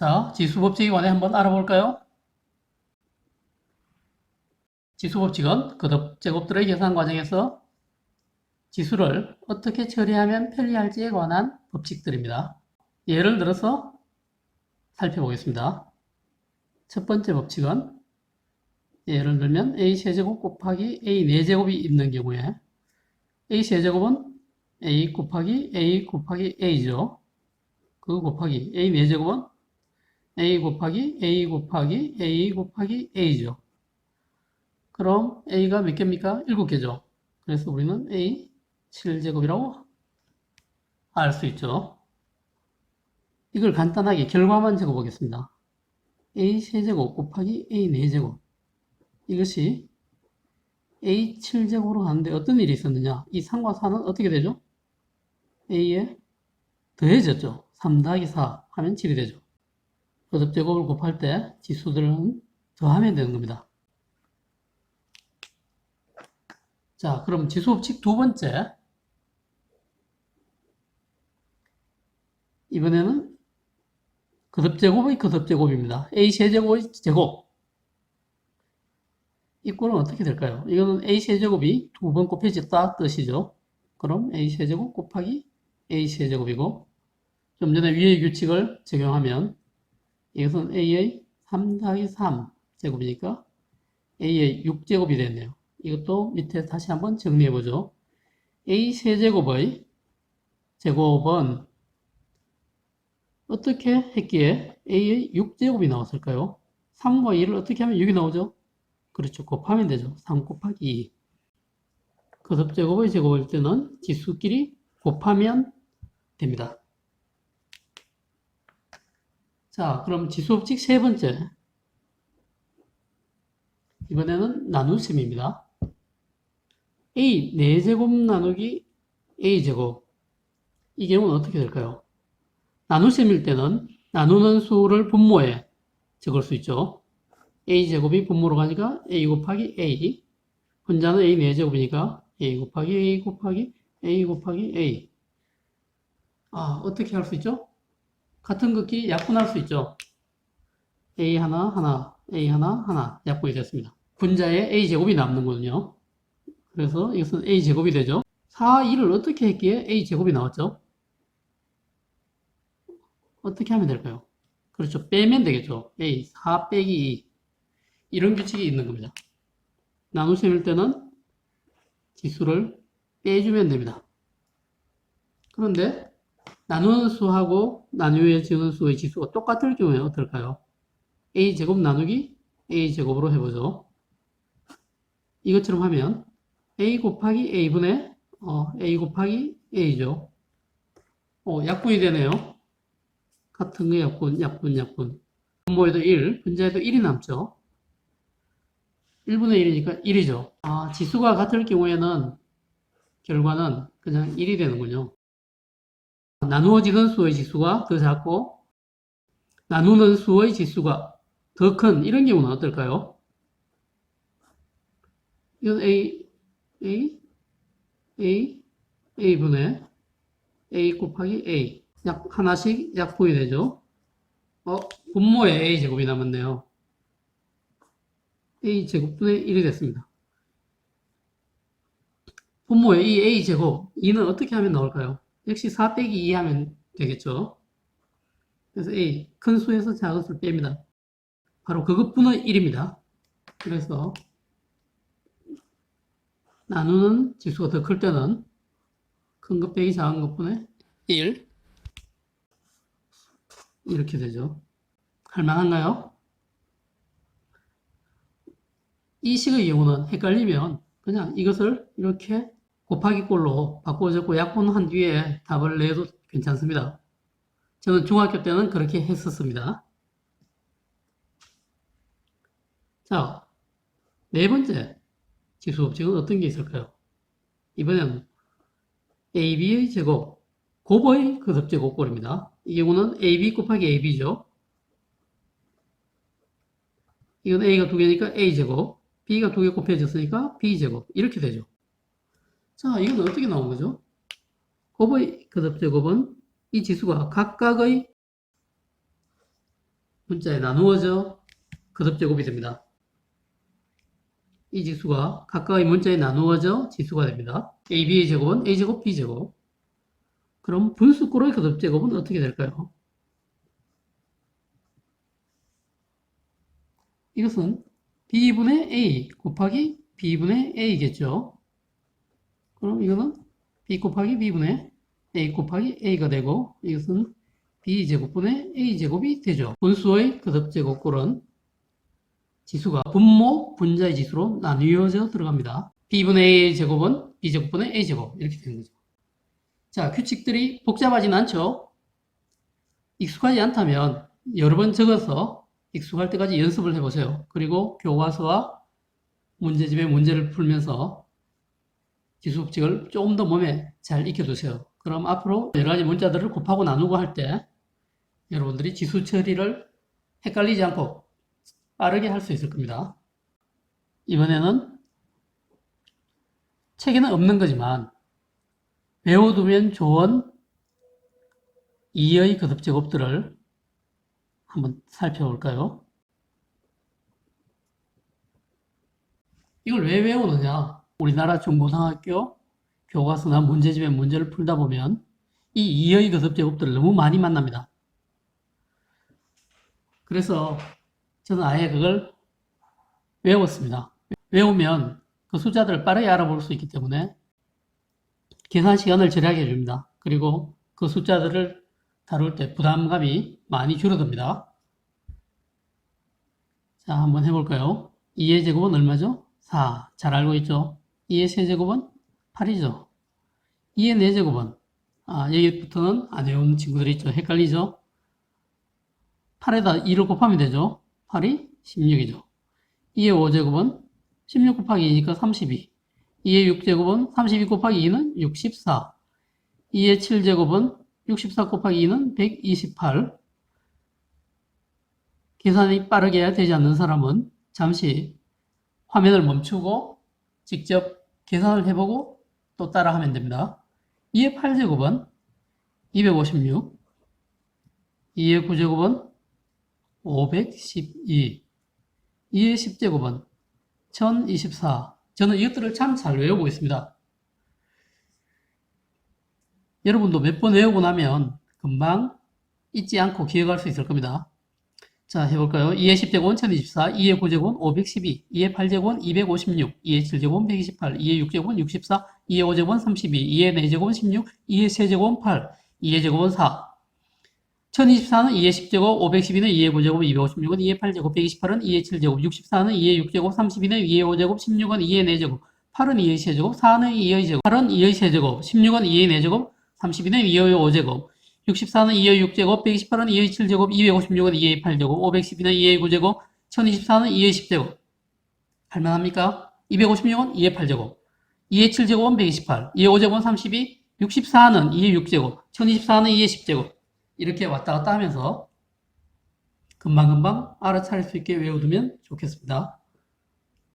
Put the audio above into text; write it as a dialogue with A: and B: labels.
A: 자, 지수법칙에 관해 한번 알아볼까요? 지수법칙은 거듭 제곱들의 계산 과정에서 지수를 어떻게 처리하면 편리할지에 관한 법칙들입니다. 예를 들어서 살펴보겠습니다. 첫 번째 법칙은 예를 들면 a 세제곱 곱하기 a 4제곱이 있는 경우에 a 세제곱은 a 곱하기 a 곱하기 a죠. 그 곱하기 a 4제곱은 a 곱하기 a 곱하기 a 곱하기 a죠. 그럼 a가 몇 개입니까? 7개죠. 그래서 우리는 a 7제곱이라고 알 수 있죠. 이걸 간단하게 결과만 적어보겠습니다. a 세제곱 곱하기 a 4제곱 이것이 a 7제곱으로 가는데 어떤 일이 있었느냐? 이 3과 4는 어떻게 되죠? a에 더해졌죠. 3 더하기 4 하면 7이 되죠. 거듭 제곱을 곱할 때 지수들은 더하면 되는 겁니다. 자, 그럼 지수 법칙 두 번째. 이번에는 거듭 제곱의 거듭 제곱입니다. a 세제곱의 제곱. 이 꼴은 어떻게 될까요? 이거는 a 세제곱이 두 번 곱해졌다 뜻이죠. 그럼 a 세제곱 곱하기 a 세제곱이고 좀 전에 위의 규칙을 적용하면 이것은 a의 3 더하기 3 제곱이니까 a의 6제곱이 되네요. 이것도 밑에 다시 한번 정리해 보죠. a 세제곱의 제곱은 어떻게 했기에 a의 6제곱이 나왔을까요? 3과 2를 어떻게 하면 6이 나오죠? 그렇죠. 곱하면 되죠. 3 곱하기 2. 거듭제곱의 제곱일 때는 지수끼리 곱하면 됩니다. 자, 그럼 지수법칙 세 번째. 이번에는 나눗셈입니다. a 4제곱 나누기 a제곱. 이 경우는 어떻게 될까요? 나눗셈일 때는 나누는 수를 분모에 적을 수 있죠. a제곱이 분모로 가니까 a 곱하기 a. 혼자는 a 4제곱이니까 a 곱하기 a 곱하기 a 곱하기 a. 아, 어떻게 할 수 있죠? 같은 긋기 약분할 수 있죠. a 하나 하나 a 하나 하나 약분이 됐습니다. 분자에 a 제곱이 남는 거든요. 그래서 이것은 a 제곱이 되죠. 4, 2를 어떻게 했기에 a 제곱이 나왔죠? 어떻게 하면 될까요? 그렇죠. 빼면 되겠죠. a 4 빼기 2 이런 규칙이 있는 겁니다. 나눗셈일 때는 지수를 빼주면 됩니다. 그런데 나누는 수하고 나누어지는 수의 지수가 똑같을 경우에 어떨까요? a제곱 나누기 a제곱으로 해보죠. 이것처럼 하면 a 곱하기 a분의 어, a 곱하기 a죠. 어, 약분이 되네요. 같은 거 약분, 약분, 약분. 분모에도 1, 분자에도 1이 남죠. 1분의 1이니까 1이죠. 아, 지수가 같을 경우에는 결과는 그냥 1이 되는군요. 나누어지는 수의 지수가 더 작고 나누는 수의 지수가 더 큰 이런 경우는 어떨까요? 이건 A, A, A, A분의 A 곱하기 A 약 하나씩 약분이 되죠. 어, 분모에 A 제곱이 남았네요. A 제곱분의 1이 됐습니다. 분모에 이 A 제곱 2는 어떻게 하면 나올까요? 역시 4 빼기 2 하면 되겠죠. 그래서 A 큰 수에서 작은 수를 뺍니다. 바로 그것분의 1입니다. 그래서 나누는 지수가 더 클 때는 큰 것 빼기 작은 것분의 1 이렇게 되죠. 할만한가요? 이 식의 경우는 헷갈리면 그냥 이것을 이렇게 곱하기 꼴로 바꿔줬고 약분한 뒤에 답을 내도 괜찮습니다. 저는 중학교 때는 그렇게 했었습니다. 자, 네 번째 지수 법칙은 어떤 게 있을까요? 이번에는 AB의 제곱, 곱의 거듭제곱꼴입니다. 이 경우는 AB 곱하기 AB죠. 이건 A가 두 개니까 A제곱, B가 두 개 곱해졌으니까 B제곱. 이렇게 되죠. 자, 이건 어떻게 나온 거죠? 곱의 거듭제곱은 이 지수가 각각의 문자에 나누어져 거듭제곱이 됩니다. 이 지수가 각각의 문자에 나누어져 지수가 됩니다. a, b의 제곱은 a제곱, b제곱. 그럼 분수꼴의 거듭제곱은 어떻게 될까요? 이것은 b분의 a 곱하기 b분의 a겠죠. 그럼 이거는 b 곱하기 b분의 a 곱하기 a가 되고 이것은 b제곱분의 a제곱이 되죠. 분수의 거듭제곱꼴은 지수가 분모, 분자의 지수로 나뉘어져 들어갑니다. b분의 a의 제곱은 b제곱분의 a제곱 이렇게 되는 거죠. 자, 규칙들이 복잡하진 않죠. 익숙하지 않다면 여러 번 적어서 익숙할 때까지 연습을 해보세요. 그리고 교과서와 문제집의 문제를 풀면서 지수 법칙을 조금 더 몸에 잘 익혀두세요. 그럼 앞으로 여러 가지 문자들을 곱하고 나누고 할 때 여러분들이 지수 처리를 헷갈리지 않고 빠르게 할 수 있을 겁니다. 이번에는 책에는 없는 거지만 배워두면 좋은 이의 거듭제곱들을 한번 살펴볼까요? 이걸 왜 외우느냐? 우리나라 중고등학교 교과서나 문제집의 문제를 풀다 보면 이 이의 거듭 제곱들을 너무 많이 만납니다. 그래서 저는 아예 그걸 외웠습니다. 외우면 그 숫자들을 빠르게 알아볼 수 있기 때문에 계산 시간을 절약해 줍니다. 그리고 그 숫자들을 다룰 때 부담감이 많이 줄어듭니다. 자, 한번 해볼까요? 2의 제곱은 얼마죠? 4. 잘 알고 있죠? 2의 세제곱은 8이죠. 2의 4제곱은 아, 여기부터는 안 외운 친구들이 있죠. 헷갈리죠? 8에다 2를 곱하면 되죠. 8이 16이죠. 2의 5제곱은 16 곱하기 2니까 32. 2의 6제곱은 32 곱하기 2는 64. 2의 7제곱은 64 곱하기 2는 128. 계산이 빠르게 해야 되지 않는 사람은 잠시 화면을 멈추고 직접 계산을 해보고 또 따라 하면 됩니다. 2의 8제곱은 256. 2의 9제곱은 512. 2의 10제곱은 1024. 저는 이것들을 참 잘 외우고 있습니다. 여러분도 몇 번 외우고 나면 금방 잊지 않고 기억할 수 있을 겁니다. 자, 해볼까요? 2의 10제곱 은 1024, 2의 9제곱 은 512, 2의 8제곱 은 256, 2의 7제곱 은 128, 2의 6제곱 은 64, 2의 5제곱 은 32, 2의 4제곱 은 16, 2의 3제곱 은 8, 2의 제곱 은 4. 1024는 2의 10제곱, 512는 2의 9제곱, 256은 2의 8제곱, 128은 2의 7제곱, 64는 2의 6제곱, 32는 2의 5제곱, 16은 2의 4제곱, 8은 2의 세제곱, 4는 2의 제곱, 8은 2의 세제곱, 16은 2의 4제곱, 32는 2의 5제곱, 64는 2의 6제곱, 128은 2의 7제곱, 256은 2의 8제곱, 512는 2의 9제곱, 1024는 2의 10제곱. 할만합니까? 256은 2의 8제곱, 2의 7제곱은 128, 2의 5제곱은 32, 64는 2의 6제곱, 1024는 2의 10제곱. 이렇게 왔다 갔다 하면서 금방금방 알아차릴 수 있게 외워두면 좋겠습니다.